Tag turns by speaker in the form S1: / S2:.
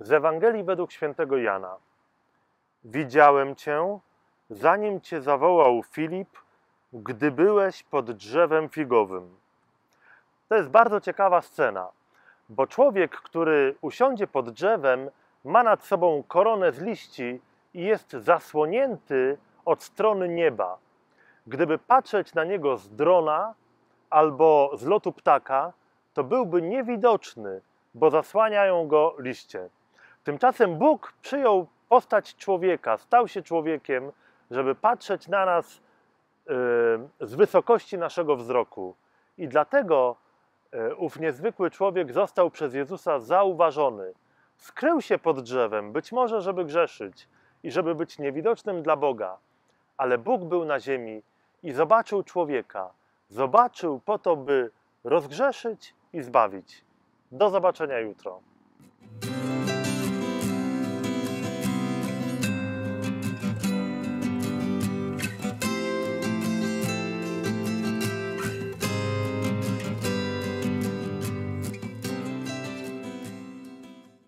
S1: Z Ewangelii według świętego Jana. Widziałem Cię, zanim Cię zawołał Filip, gdy byłeś pod drzewem figowym. To jest bardzo ciekawa scena, bo człowiek, który usiądzie pod drzewem, ma nad sobą koronę z liści i jest zasłonięty od strony nieba. Gdyby patrzeć na niego z drona albo z lotu ptaka, to byłby niewidoczny, bo zasłaniają go liście. Tymczasem Bóg przyjął postać człowieka, stał się człowiekiem, żeby patrzeć na nas yy, z wysokości naszego wzroku. I dlatego yy, ów niezwykły człowiek został przez Jezusa zauważony. Skrył się pod drzewem, być może, żeby grzeszyć i żeby być niewidocznym dla Boga. Ale Bóg był na ziemi i zobaczył człowieka. Zobaczył po to, by rozgrzeszyć i zbawić. Do zobaczenia jutro.